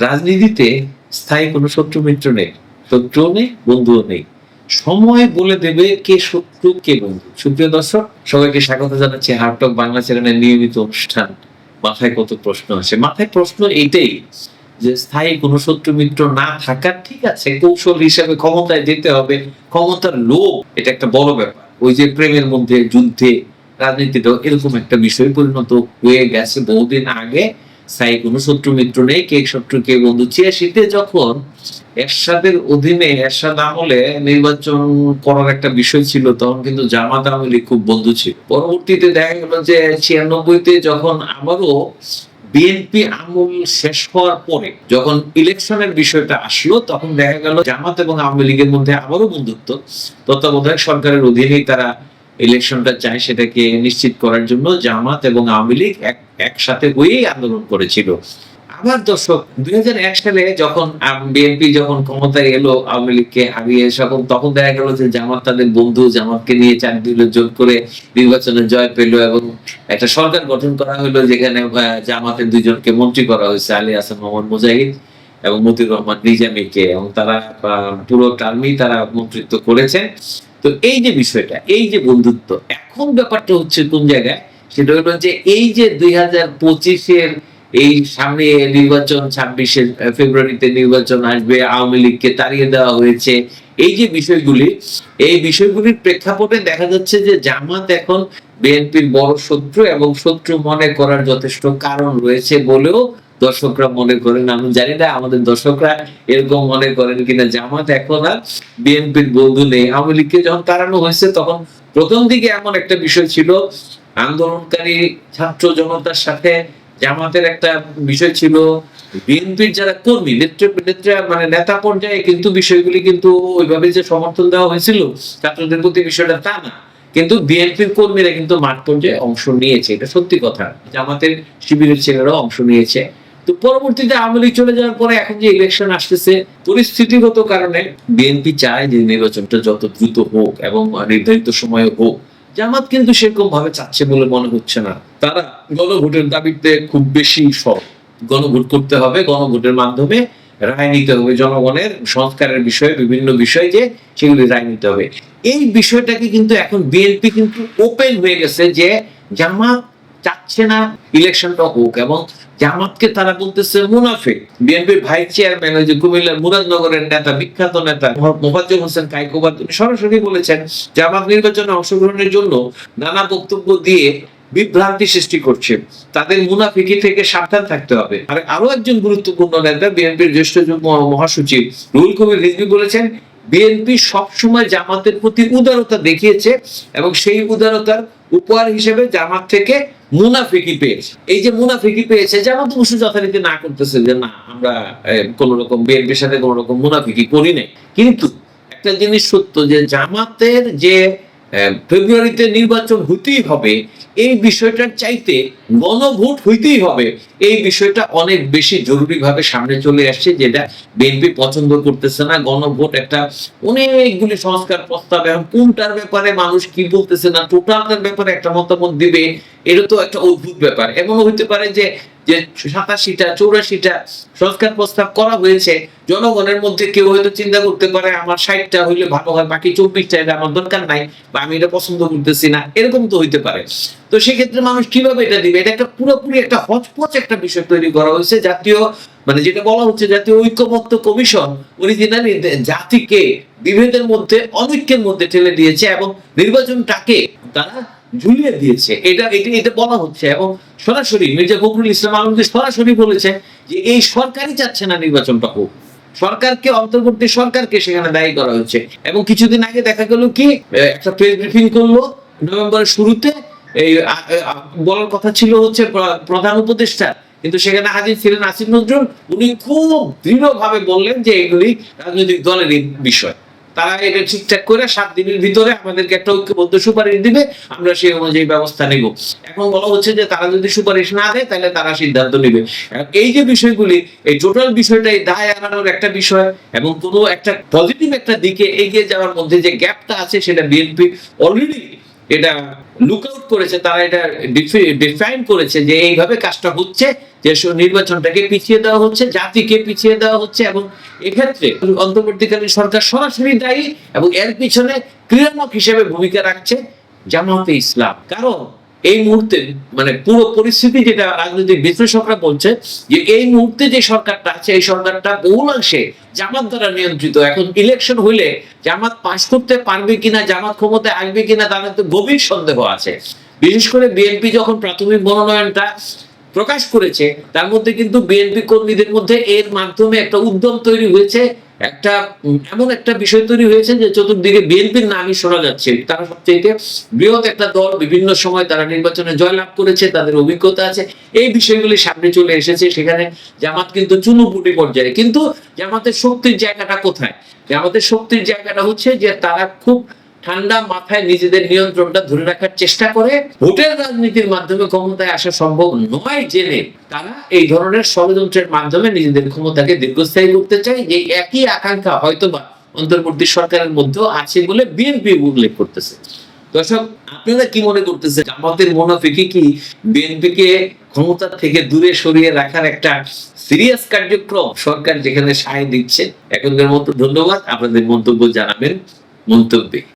রাজনীতিতে স্থায়ী কোনো শত্রু মিত্র নেই, শত্রুও নেই, বন্ধুও নেই। সময় বলে দেবে কে শত্রু, কে বন্ধু। সুপ্রিয় দর্শক, সবাইকে স্বাগত জানাচ্ছি হার্টক বাংলা চ্যানেলের নিয়মিত অনুষ্ঠান। মাথায় কত প্রশ্ন আছে মাথায় প্রশ্ন এইটাই যে স্থায়ী কোনো শত্রু মিত্র না থাকার ঠিক আছে, কৌশল হিসেবে ক্ষমতায় যেতে হবে। ক্ষমতার লোভ, এটা একটা বড় ব্যাপার। ওই যে প্রেমের মধ্যে, যুদ্ধে রাজনীতিটাও এরকম একটা বিষয় পরিণত হয়ে গেছে বহুদিন আগে। স্থায়ী কোনো শত্রু মিত্র নেই, কে শত্রু, কে বন্ধু? ছিয়াশিতে যখন এরশাদের অধীনে, এরশাদ আমলে নির্বাচন করার একটা বিষয় ছিল, তখন কিন্তু জামাত আওয়ামী লীগ খুব বন্ধু ছিল। পরবর্তীতে দেখা গেল যে ছিয়ানব্বইতে যখন আবারও বিএনপি আমল শেষ হওয়ার পরে যখন ইলেকশনের বিষয়টা আসলো, তখন দেখা গেল জামাত এবং আওয়ামী লীগের মধ্যে আবারও বন্ধুত্ব। তত্ত্বাবধায়ক সরকারের অধীনেই তারা ইলেকশনটা চায় সেটাকে নিশ্চিত করার জন্য জামাত এবং আওয়ামী লীগ একসাথে হয়েই আন্দোলন করেছিল। আবার দর্শক, দুই সালে যখন বিএনপি যখন ক্ষমতায় এলো, আওয়ামী লীগকে হারিয়ে তখন তখন দেখা গেল যে জামাত তাদের বন্ধু, জামাতকে নিয়ে চার দিল জোর করে নির্বাচনে জয় পেল এবং একটা সরকার গঠন করা হলো যেখানে জামাতের দুইজনকে মন্ত্রী করা হয়েছে, আলী হাসান, মোহাম্মদ মুজাহিদ এবং মতিউর রহমান নিজামীকে এবং তারা পুরো টার্মই তারা মন্ত্রিত্ব করেছেন। তো এই যে বিষয়টা, এই যে বন্ধুত্ব, এখন ব্যাপারটা হচ্ছে কোন জায়গায়? সেটা হলো যে এই যে দুই হাজার পঁচিশের এই সামনে নির্বাচন, ছাব্বিশে ফেব্রুয়ারিতে নির্বাচন আসবে, আওয়ামী লীগকে তাড়িয়ে দেওয়া হয়েছে, এই যে বিষয়গুলি, এই বিষয়গুলির প্রেক্ষাপটে দেখা যাচ্ছে যে জামাত এখন বিএনপির বড় শত্রু এবং শত্রু মনে করার যথেষ্ট কারণ রয়েছে বলেও দর্শকরা মনে করেন, আমি জানি না আমাদের দর্শকরা এরকম মনে করেন কিনা। জামাত এখন আর বিএনপির বন্ধু নেই। আওয়ামী লীগকে যখন তাড়ানো হয়েছে, তখন প্রথম দিকে এমন একটা বিষয় ছিল, আন্দোলনকারী ছাত্র জনতার সাথে জামাতের একটা বিষয় ছিল, বিএনপির যারা কর্মী, নেত্রা মানে নেতা পর্যায়ে কিন্তু বিষয়গুলি কিন্তু ওইভাবে যে সমর্থন দেওয়া হয়েছিল, ছাত্রদের প্রতি বিষয়টা তা না। কিন্তু বিএনপির কর্মীরা কিন্তু মাঠ পর্যায়ে অংশ নিয়েছে, এটা সত্যি কথা। জামাতের শিবিরের ছেলেরাও অংশ নিয়েছে। তো পরবর্তীতে আওয়ামী চলে যাওয়ার পরে এখন যে ইলেকশন আসতেছে, পরিস্থিতিগত কারণে বিএনপি চায় যে নির্বাচনটা যত দ্রুত হোক এবং নির্ধারিত সময়ে হোক। জামাত কিন্তু সেরকম ভাবে চাচ্ছে বলে মনে হচ্ছে না। তারা গণভোটের দাবিতে খুব বেশি সব গণভোট করতে হবে, গণভোটের মাধ্যমে রায় নিতে হবে জনগণের সংস্কারের বিষয়ে, বিভিন্ন বিষয় যে সেগুলি রায় নিতে হবে। এই বিষয়টাকে কিন্তু এখন বিএনপি কিন্তু ওপেন হয়ে গেছে যে জামাত চাচ্ছে না, ইলেকশনটা হোক। এবং জামাতকে তারা বলতেছে মুনাফে বিএনপির ভাইস চেয়ারম্যান ওই যে কুমিল্লার মুরাদনগরের নেতা, বিখ্যাত নেতা মোফাজ্জল হোসেন কাইকোবাদ তিনি সরাসরি বলেছেন, জামাত নির্বাচনে অংশগ্রহণের জন্য নানা বক্তব্য দিয়ে বিভ্রান্তি সৃষ্টি করছে। তাদের মুনাফিকি থেকে সাবধান থাকতে হবে। আর আরও একজন গুরুত্বপূর্ণ নেতা, বিএনপির জ্যেষ্ঠ মহাসচিব রুহুল কবির রিজভি বলেছেন, বিএনপি সবসময় জামাতের প্রতি উদারতা দেখিয়েছে এবং সেই উদারতার উপহার হিসেবে জামাত থেকে মুনাফিকি পেয়েছে। এই যে মুনাফিকি পেয়েছে, জামাত অবশ্য যথারীতি না করতেছে যে, না, আমরা কোন রকম বিএনপির সাথে কোন রকম মুনাফিকি করি নাই। কিন্তু একটা জিনিস সত্য যে, জামাতের যে ফেব্রুয়ারিতে নির্বাচন হইতেই হবে, এই বিষয়টার চাইতে গণভোট হইতেই হবে। এই বিষয়টা অনেক বেশি জরুরিভাবে সামনে চলে আসছে, যেটা বিএনপি পছন্দ করতেছে না। গণভোট একটা অনেকগুলি সংস্কার প্রস্তাব, এখন কোনটার ব্যাপারে মানুষ কি বলতেছে না, টোটালটার ব্যাপারে একটা মতামত দিবে, এটা তো একটা অদ্ভুত ব্যাপার। এমনও হইতে পারে যে যে সাতাশিটা, চৌরাশিটা সংস্কার প্রস্তাব করা হয়েছে, জনগণের মধ্যে কেউ হয়তো চিন্তা করতে পারে, আমার ষাটটা হইলে ভালো হয়, বাকি চব্বিশটা এটা আমার দরকার নাই, বা আমি এটা পছন্দ করতেছি না, এরকম তো হইতে পারে। তো সেক্ষেত্রে মানুষ কীভাবে এটা দিবে? এটা একটা পুরোপুরি একটা হচপচ একটা বিষয় তৈরি করা হয়েছে, জাতীয় মানে যেটা বলা হচ্ছে জাতীয় ঐক্যমত্য কমিশন, উনি অরিজিনালি জাতিকে বিভেদের মধ্যে, অনৈক্যের মধ্যে ঠেলে দিয়েছে এবং নির্বাচনটাকে তারা ঝুলিয়ে দিয়েছে। এটা এটা এটা বলা হচ্ছে এবং সরাসরি মির্জা ফখরুল ইসলাম আলমগীর সরাসরি বলেছে যে এই সরকারই চাচ্ছে না নির্বাচনটা হোক। সরকারকে, অন্তর্বর্তী সরকারকে সেখানে দায়ী করা হচ্ছে এবং কিছুদিন আগে দেখা গেল কি একটা প্রেস ব্রিফিং করল নভেম্বরের শুরুতে। এই বলার কথা ছিল হচ্ছে প্রধান উপদেষ্টা। কিন্তু সেখানে হাজির ছিলেন আসিফ নজরুল। উনি খুব দৃঢ়ভাবে বললেন যে এগুলি রাজনৈতিক দলেরই বিষয়। তারা এটা ঠিকঠাক করে সাত দিনের ভিতরে আমাদেরকে একটা ঐক্যবদ্ধ সুপারিশ দিবে, আমরা সেই অনুযায়ী ব্যবস্থা নেব। এখন বলা হচ্ছে যে তারা যদি সুপারিশ না দেয়, তাহলে তারা সিদ্ধান্ত নেবে। এই যে বিষয়গুলি, এই টোটাল বিষয়টা এই দায় এড়ানোর একটা বিষয় এবং কোনো একটা পজিটিভ একটা দিকে এগিয়ে যাওয়ার মধ্যে যে গ্যাপটা আছে, সেটা বিএনপি অলরেডি এটা লুক আউট করেছে, তারা এটা ডিফাইন করেছে যে এইভাবে কাজটা হচ্ছে। যে নির্বাচনটাকে পিছিয়ে দেওয়া হচ্ছে, জাতিকে পিছিয়ে দেওয়া হচ্ছে এবং এক্ষেত্রে অন্তর্বর্তীকালীন সরকার সরাসরি দায়ী এবং এর পিছনে ক্রিয়ানক হিসেবে ভূমিকা রাখছে জামাতে ইসলাম। কারণ এই মুহূর্তে মানে পুরো পরিস্থিতি যেটা রাজনৈতিক বিশ্লেষকরা বলছে যে এই মুহূর্তে যে সরকারটা আছে, এই সরকারটা বহুলাংশে জামাত দ্বারা নিয়ন্ত্রিত। এখন ইলেকশন হইলে জামাত পাশ করতে পারবে কিনা, জামাত ক্ষমতায় আসবে কিনা, তার তো গভীর সন্দেহ আছে। বিশেষ করে বিএনপি যখন প্রাথমিক মনোনয়নটা প্রকাশ করেছে, তার মধ্যে কিন্তু বিএনপি কর্মীদের মধ্যে এর মাধ্যমে একটা উদ্যম তৈরি হয়েছে, একটা এমন একটা বিষয় তৈরি হয়েছে যে চতুর্দিকে বিএনপির নামই শোনা যাচ্ছে। তারা সবচেয়ে বৃহৎ একটা দল, বিভিন্ন সময় তারা নির্বাচনে জয়লাভ করেছে, তাদের অভিজ্ঞতা আছে। এই বিষয়গুলি সামনে চলে এসেছে সেখানে জামাত কিন্তু চুনুপুটি পর্যায়ে। কিন্তু জামাতের শক্তির জায়গাটা কোথায়? জামাতের শক্তির জায়গাটা হচ্ছে যে তারা খুব ঠান্ডা মাথায় নিজেদের নিয়ন্ত্রণটা ধরে রাখার চেষ্টা করে। ভোটের রাজনীতির মাধ্যমে ক্ষমতায় আসা সম্ভব নয় জেনে তারা এই ধরনের ষড়যন্ত্রের মাধ্যমে নিজেদের ক্ষমতাকে দীর্ঘস্থায়ী করতে চায়। এই একই আকাঙ্ক্ষা হয়তোবা অন্তর্বর্তী সরকারের মধ্যেও আছে বলে বিএনপি উল্লেখ করতেছে। দর্শক, আপনারা কি মনে করতেছেন? জামাতের মুনাফিকি কি বিএনপিকে ক্ষমতা থেকে দূরে সরিয়ে রাখার একটা সিরিয়াস কার্যক্রম সরকার যেখানে সায় দিচ্ছে? এখনকার মতো ধন্যবাদ। আপনাদের মন্তব্য জানাবেন মন্তব্যে।